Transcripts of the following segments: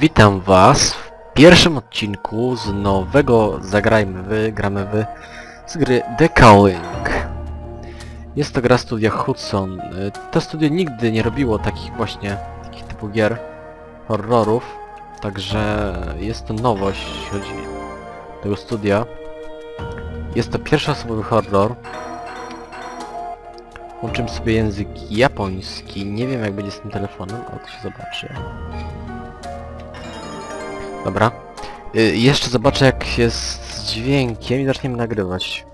Witam was w pierwszym odcinku z nowego Zagrajmy Wy, gramy Wy z gry The Calling. Jest to gra studia Hudson. Y, To studio nigdy nie robiło takich właśnie, takich typu gier, horrorów, także jest to nowość, jeśli chodzi tego studia. Jest to pierwszoosobowy horror. Łączymy sobie język japoński. Nie wiem jak będzie z tym telefonem, ale to się zobaczy. Dobra. Y, jeszcze zobaczę jak jest z dźwiękiem i zaczniemy nagrywać.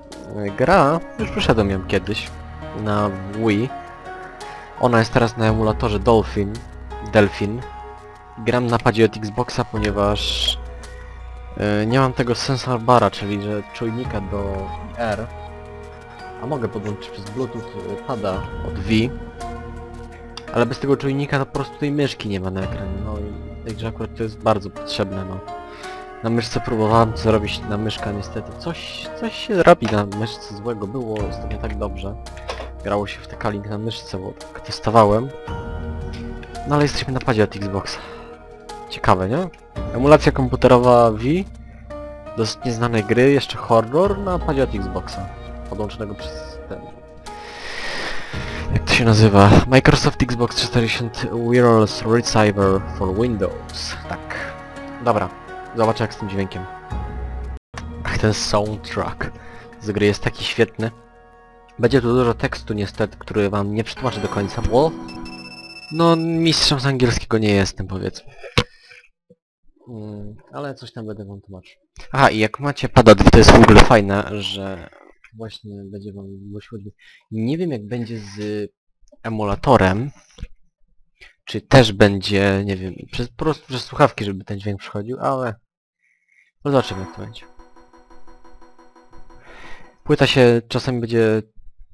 Y, gra, już przeszedłem ją kiedyś na Wii. Ona jest teraz na emulatorze Dolphin. Delphin. Gram na padzie od Xboxa, ponieważ y, nie mam tego sensor bara, czyli że czujnika do R. A mogę podłączyć przez Bluetooth y, pada od Wii. Ale bez tego czujnika to po prostu tej myszki nie ma na ekranie. No Także akurat to jest bardzo potrzebne, no. Na myszce próbowałem zrobić na myszka niestety. Coś, coś się robi na myszce złego. Było ostatnio tak dobrze. Grało się w te kaling na myszce, bo tak testowałem. No ale jesteśmy na padzie od Xboxa. Ciekawe, nie? Emulacja komputerowa Wii. Dosyć nieznanej gry, jeszcze horror na padzie od Xboxa. Podłączonego przez. Jak to się nazywa? Microsoft Xbox 360 Wireless Receiver for Windows. Tak. Dobra. Zobaczę jak z tym dźwiękiem. Ach, ten soundtrack z gry jest taki świetny. Będzie tu dużo tekstu niestety, który wam nie przetłumaczę do końca, bo... No, mistrzem z angielskiego nie jestem, powiedzmy. Mm, ale coś tam będę wam tłumaczył. Aha, i jak macie pada 2, to jest w ogóle fajne, że właśnie będzie wam dźwięk. Nie wiem jak będzie z emulatorem, czy też będzie, nie wiem, przez, po prostu przez słuchawki, żeby ten dźwięk przychodził, ale zobaczymy jak to będzie. Płyta się czasami będzie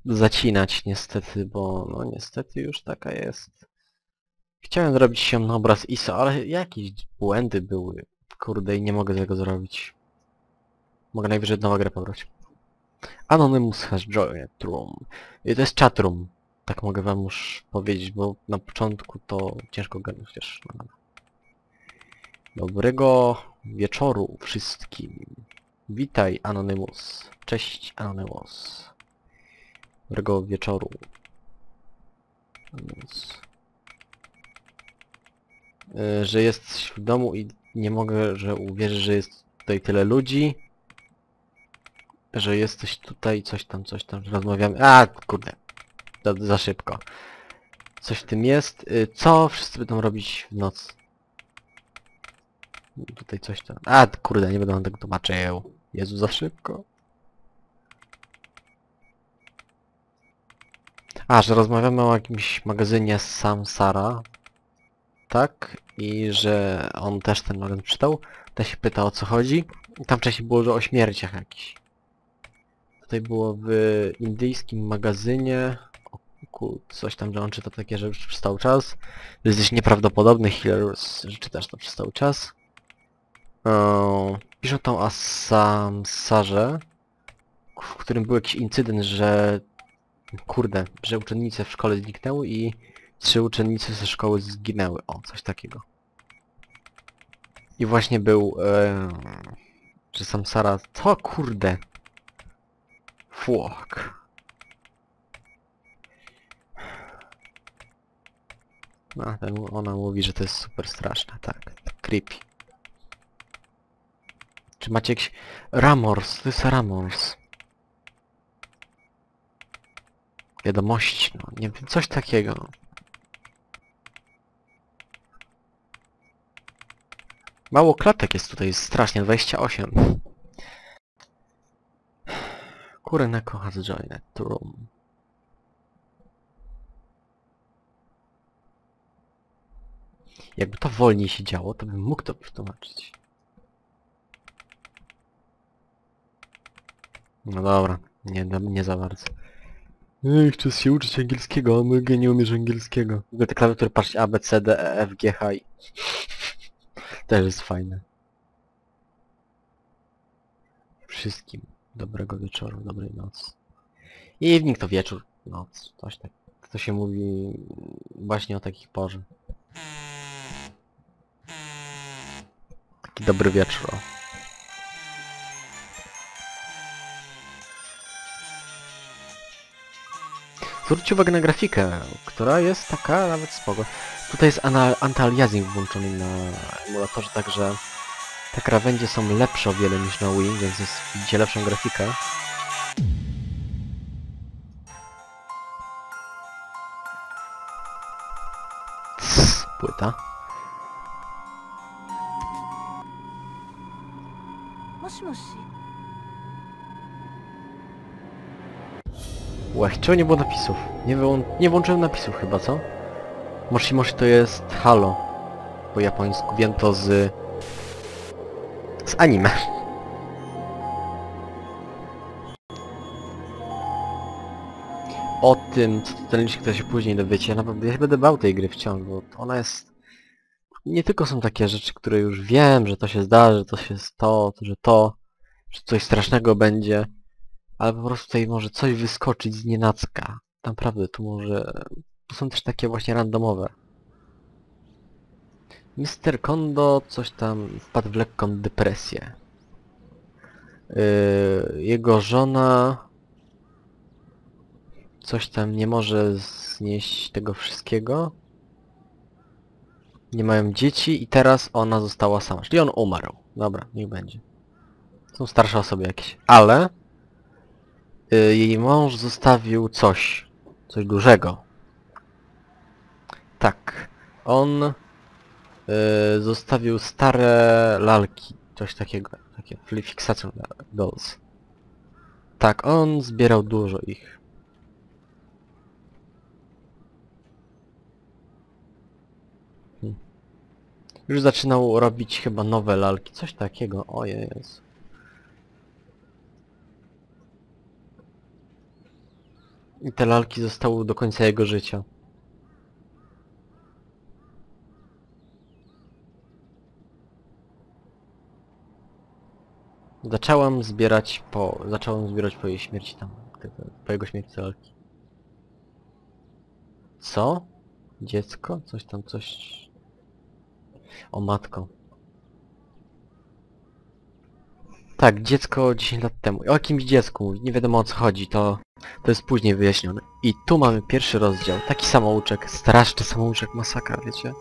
zacinać niestety, bo no niestety już taka jest. Chciałem zrobić się na obraz ISO, ale jakieś błędy były. Kurde i nie mogę tego zrobić. Mogę najwyżej od nowa grę pobrać. Anonymous has joined room. I to jest chatroom. Tak mogę wam już powiedzieć, bo na początku to ciężko gadać chociaż. No, dobra. Dobrego wieczoru wszystkim. Witaj Anonymous. Cześć Anonymous. Dobrego wieczoru. Anonymous. Y, Że jesteś w domu i nie mogę, że uwierzyć, że jest tutaj tyle ludzi że jesteś tutaj, coś tam, coś tam, że rozmawiamy. A, kurde. Za, za szybko. Coś w tym jest. Y, Co wszyscy będą robić w noc? Tutaj coś tam. A, kurde, nie będę wam tego tłumaczył. Jezu, za szybko. A, że rozmawiamy o jakimś magazynie Samsara. Tak? I że on też ten magazyn czytał. Też się pyta o co chodzi. Tam wcześniej było, że o śmierciach jakichś. Tutaj było w indyjskim magazynie coś tam, że on czyta takie rzeczy przez cały czas. To jest dość nieprawdopodobny healer, że czytasz to przez cały czas. O, piszą tam o Samsarze, w którym był jakiś incydent, że kurde, że uczennice w szkole zniknęły i trzy uczennice ze szkoły zginęły. O, coś takiego. I właśnie był, e, że Samsara, to kurde, Fuck. No, ona mówi, że to jest super straszne, tak. Creepy. Czy macie jakiś... Ramors, to jest Ramors. Wiadomości, no, nie wiem, coś takiego. Mało klatek jest tutaj, strasznie, 28. Kureneko has joined room. Jakby to wolniej się działo, to bym mógł to przetłumaczyć. No dobra, nie, nie za bardzo. Ej, chcę się uczyć angielskiego, a my nie umiesz angielskiego. W ogóle te klawiatury, patrzcie, A, B, C, D, E, F, G, H, I. Też jest fajne. Wszystkim. Dobrego wieczoru, dobrej nocy. Evening to wieczór, noc, coś tak. To się mówi właśnie o takich porze. Dobry wieczór. o. Zwróćcie uwagę na grafikę, która jest taka nawet spoko. Tutaj jest anti-aliasing włączony na emulatorze, także te krawędzie są lepsze o wiele niż na Wii, więc jest, widzicie lepszą grafikę. Css, płyta. Łech, czemu nie było napisów? Nie, wyłą nie włączyłem napisów chyba, co? Moshi Moshi to jest halo. Po japońsku wiem to z z anime. O tym, co ten licznik, to się później dowiecie. Naprawdę ja się będę bał tej gry wciąż, bo ona jest... Nie tylko są takie rzeczy, które już wiem, że to się zdarzy, to się to, że to, że coś strasznego będzie ale po prostu tutaj może coś wyskoczyć z nienacka. Naprawdę, tu może... To są też takie właśnie randomowe. Mister Kondo coś tam wpadł w lekką depresję. Yy, jego żona coś tam nie może znieść tego wszystkiego. Nie mają dzieci i teraz ona została sama. Czyli on umarł. Dobra, niech będzie. Są starsze osoby jakieś. Ale y, jej mąż zostawił coś. Coś dużego. Tak. On y, zostawił stare lalki. Coś takiego. Takie fixation dolls. Tak, on zbierał dużo ich. Hmm. Już zaczynał robić chyba nowe lalki. Coś takiego. Ojej. Jezu. I te lalki zostały do końca jego życia. Zaczęłam zbierać po... Zacząłem zbierać po jej śmierci tam. Po jego śmierci te lalki. Co? Dziecko? Coś tam, coś... O matko. Tak, dziecko 10 lat temu. O jakimś dziecku, nie wiadomo o co chodzi, to... To jest później wyjaśnione. I tu mamy pierwszy rozdział. Taki samouczek. Straszny samouczek, masakra, wiecie?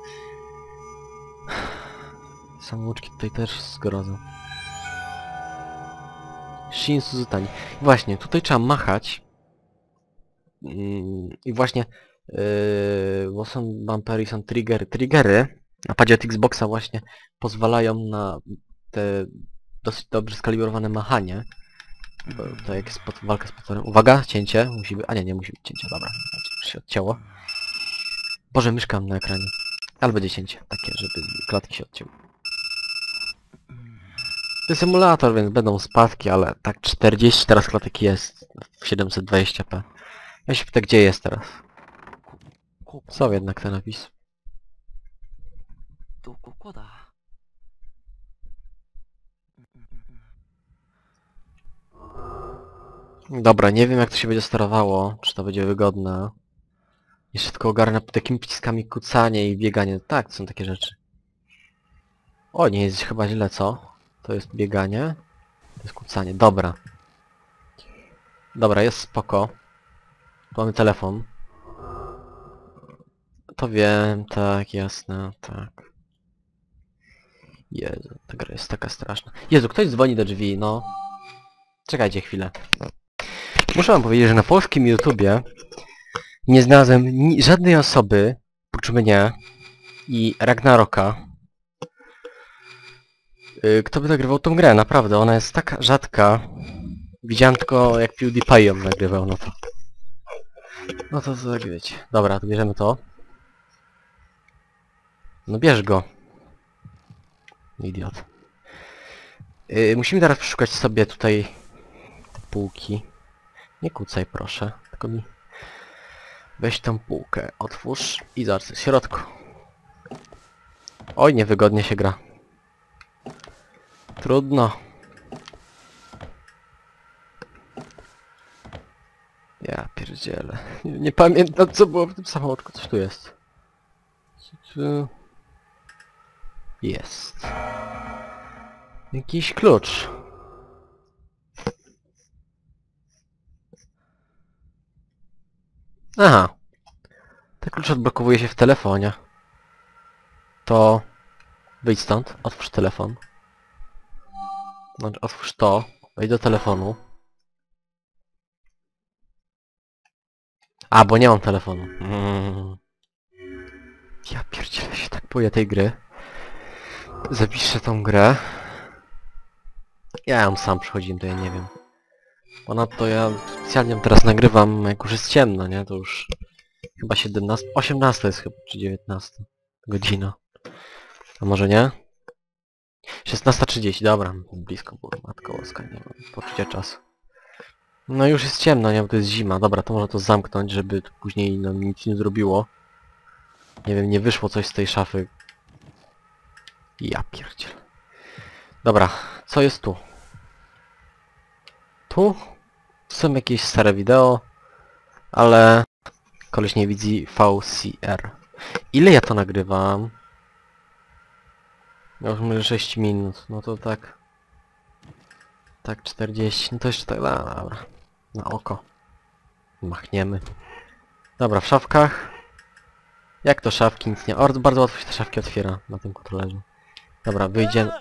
Samouczki tutaj też zgrodzą. Shin Suzutani. Właśnie, tutaj trzeba machać. Mm, I właśnie... Yy, bo są bumpery, są triggery. Triggery na padzie od Xboxa właśnie pozwalają na te dosyć dobrze skalibrowane machanie. Bo to jak jest pot- walka z potworem. Uwaga, cięcie. Musi być... A nie, nie musi być cięcie, dobra. Już się odcięło. Boże, myszkam na ekranie. Ale będzie cięcie, takie, żeby klatki się odcięły. To jest symulator, więc będą spadki, ale tak 40 teraz klatek jest w 720p. Ja się pytam, gdzie jest teraz. co jednak te napisy. Dobra, nie wiem jak to się będzie sterowało, czy to będzie wygodne. Jeszcze tylko ogarnę takimi przyciskami kucanie i bieganie. Tak, są takie rzeczy. O, nie jest chyba źle, co? To jest bieganie. To jest kucanie. Dobra. Dobra, jest spoko. Mamy telefon. To wiem, tak, jasne, tak. Jezu, ta gra jest taka straszna. Jezu, ktoś dzwoni do drzwi, no. Czekajcie chwilę. Muszę wam powiedzieć, że na polskim YouTubie nie znalazłem żadnej osoby, oprócz mnie i Ragnaroka, y, kto by nagrywał tą grę, naprawdę, ona jest taka rzadka. Widziałem tylko jak PewDiePie ją nagrywał, no to... No to co tak wiecie. Dobra, to bierzemy to. No bierz go. Idiot. Y, musimy teraz przeszukać sobie tutaj półki. Nie kucaj proszę, tylko mi... Weź tą półkę, otwórz i zobacz w środku. Oj, niewygodnie się gra. Trudno. Ja pierdzielę. Nie, nie pamiętam co było w tym samochodku. Coś tu jest. Jest. Jakiś klucz. Aha. Ten klucz odblokowuje się w telefonie. To... Wyjdź stąd, otwórz telefon. Znaczy, otwórz to, wejdź do telefonu. A, bo nie mam telefonu. Mm. Ja pierdzielę się tak boję tej gry. Zapiszę tą grę. Ja ją sam przechodziłem, to ja nie wiem. Ponadto ja specjalnie teraz nagrywam, jak już jest ciemno, nie? To już chyba 17, 18 jest chyba, czy 19 godzina. A może nie? 16.30, dobra, blisko było, matko łaska, nie mam poczucia czasu. No już jest ciemno, nie? Bo to jest zima. Dobra, to można to zamknąć, żeby to później nam nic nie zrobiło. Nie wiem, nie wyszło coś z tej szafy. Ja pierdziel. Dobra, co jest tu? Tu? Są jakieś stare wideo, ale koleś nie widzi VCR. Ile ja to nagrywam? Może 6 minut, no to tak... Tak 40, no to jeszcze tak, no, dobra. Na oko. Machniemy. Dobra, w szafkach. Jak to szafki? Nic nie... O, bardzo łatwo się te szafki otwiera na tym kontrolerze. Dobra, wyjdziemy...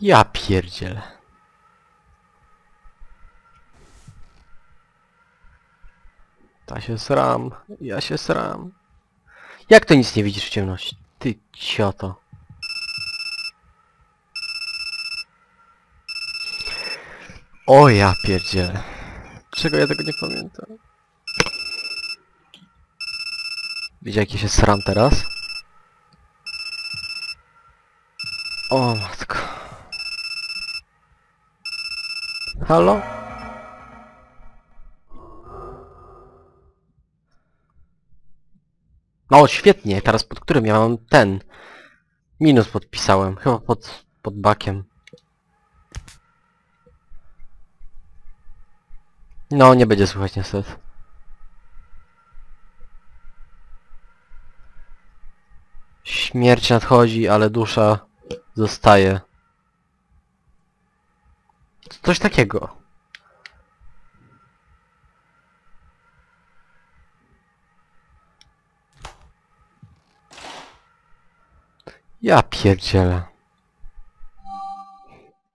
Ja pierdzielę. Ja się sram. Ja się sram. Jak to nic nie widzisz w ciemności? Ty cioto. O ja pierdzielę. Czego ja tego nie pamiętam? Widzicie jaki się sram teraz? O matko. Halo? No świetnie, teraz pod którym ja mam ten? Minus podpisałem, chyba pod, pod bakiem. No, nie będzie słychać niestety. Śmierć nadchodzi, ale dusza zostaje. Coś takiego. Ja pierdzielę.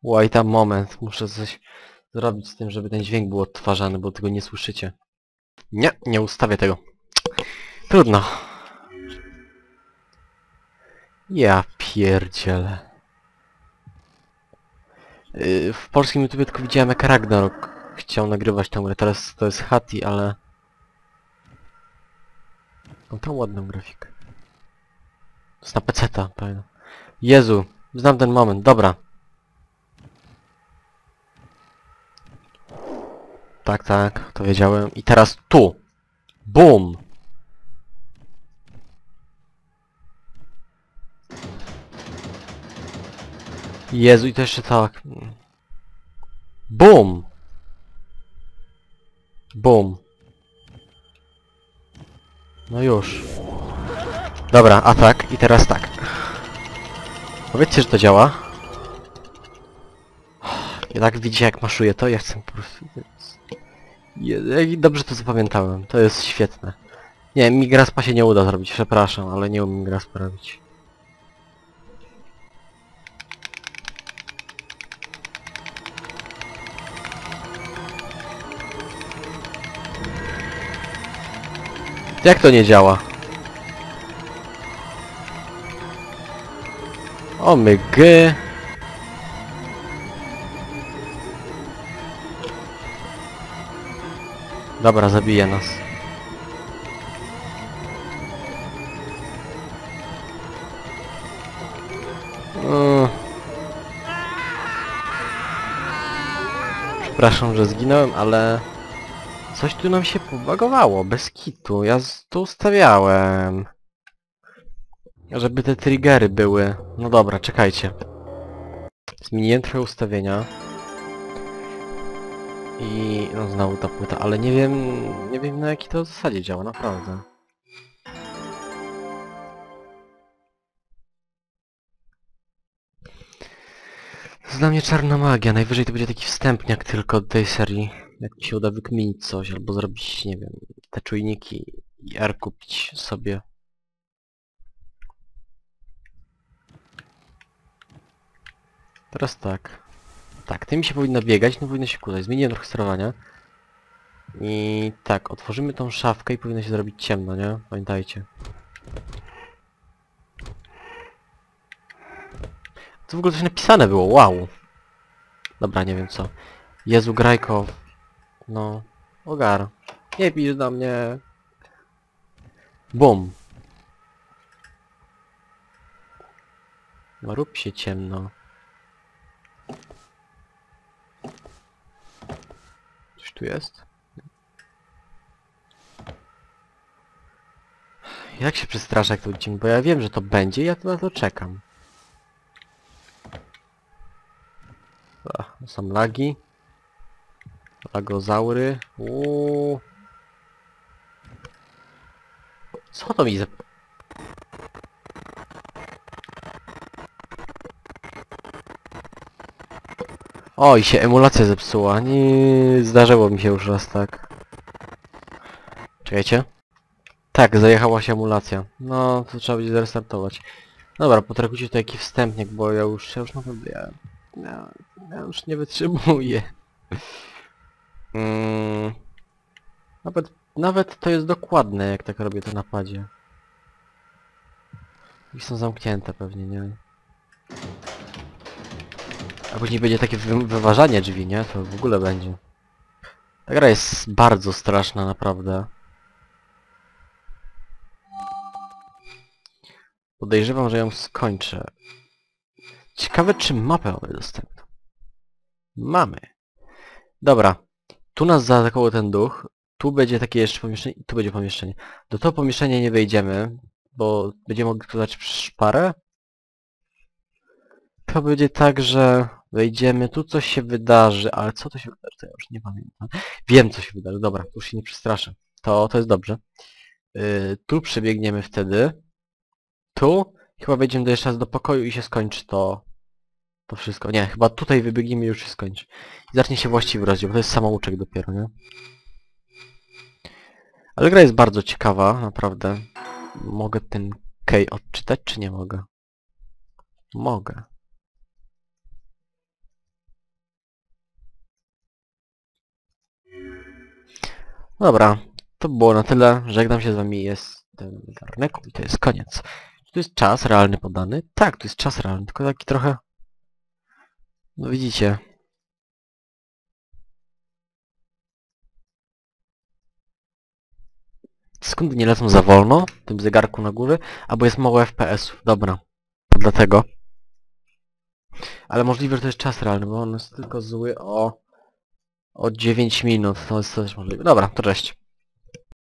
Łaj tam moment, muszę coś zrobić z tym, żeby ten dźwięk był odtwarzany, bo tego nie słyszycie. Nie, nie ustawię tego. Trudno. Ja pierdzielę. Yy, w polskim YouTube tylko widziałem jak Ragnarok chciał nagrywać tą grę, teraz to jest Hati, ale... Mam tam ładną grafikę. To jest na peceta, pamiętam. Jezu, znam ten moment, dobra. Tak, tak, to wiedziałem. I teraz tu. Bum! Jezu, i to jeszcze tak. Bum! Bum. No już. Dobra, atak i teraz tak. Powiedzcie, że to działa. I tak widzicie jak maszuję to, ja chcę po prostu... Je- Dobrze to zapamiętałem, to jest świetne. Nie, mi graspa się nie uda zrobić, przepraszam, ale nie umiem graspa robić. Jak to nie działa? O my gy. Dobra, zabije nas. Mm. Przepraszam, że zginąłem, ale... Coś tu nam się pobagowało, bez kitu. Ja tu ustawiałem. Żeby te triggery były. No dobra, czekajcie. Zmieniłem trochę ustawienia. I no znowu ta płyta, ale nie wiem, nie wiem na jakiej to zasadzie działa, naprawdę. jest dla mnie czarna magia. Najwyżej to będzie taki wstępniak tylko do tej serii. Jak mi się uda wykminić coś, albo zrobić, nie wiem, te czujniki i R kupić sobie. Teraz tak. Tak, tym się powinno biegać, no powinno się kudać. Zmieniłem trochę sterowania. I tak, otworzymy tą szafkę i powinno się zrobić ciemno, nie? Pamiętajcie. To w ogóle coś napisane było, wow. Dobra, nie wiem co. Jezu, Grajko. No, ogar. Nie pisz na mnie. Bum. No rób się ciemno. Coś tu jest? Jak się przestraszę jak to dzień, bo ja wiem, że to będzie i ja na to czekam. Ach, są lagi. Lagozaury. Uuu. Co to mi za... O, i się emulacja zepsuła. Nie zdarzyło mi się już raz tak. Czekajcie. Tak, zajechała się emulacja. No, to trzeba będzie zrestartować. Dobra, potrakujcie to jaki wstępnik, bo ja już, ja już naprawdę, ja, ja, ja już nie wytrzymuję. Mm, nawet, nawet to jest dokładne, jak tak robię to na padzie. I są zamknięte pewnie, nie? Później będzie takie wy wyważanie drzwi, nie? To w ogóle będzie. Ta gra jest bardzo straszna, naprawdę. Podejrzewam, że ją skończę. Ciekawe, czy mapę mamy dostępną. Mamy. Dobra. Tu nas zaatakował ten duch. Tu będzie takie jeszcze pomieszczenie i tu będzie pomieszczenie. Do tego pomieszczenia nie wejdziemy, bo będziemy mogli składać szparę. To będzie tak, że wejdziemy, tu coś się wydarzy, ale co to się wydarzy, to ja już nie pamiętam. Wiem, co się wydarzy, dobra, tu się nie przestraszę. To, to jest dobrze. Yy, tu przebiegniemy wtedy. Tu. Chyba wejdziemy do jeszcze raz do pokoju i się skończy to... To wszystko. Nie, chyba tutaj wybiegniemy i już się skończy. I zacznie się właściwy rozdział, bo to jest samouczek dopiero, nie? Ale gra jest bardzo ciekawa, naprawdę. Mogę ten key odczytać, czy nie mogę? Mogę. Dobra, to było na tyle. Żegnam się z wami, jestem Garneku i to jest koniec. Czy tu jest czas realny podany? Tak, tu jest czas realny, tylko taki trochę... No widzicie. Sekundy nie lecą za wolno w tym zegarku na górze, albo jest mało FPS-ów. Dobra, dlatego. Ale możliwe, że to jest czas realny, bo on jest tylko zły o... o 9 minut. To jest też możliwe. Dobra, to cześć.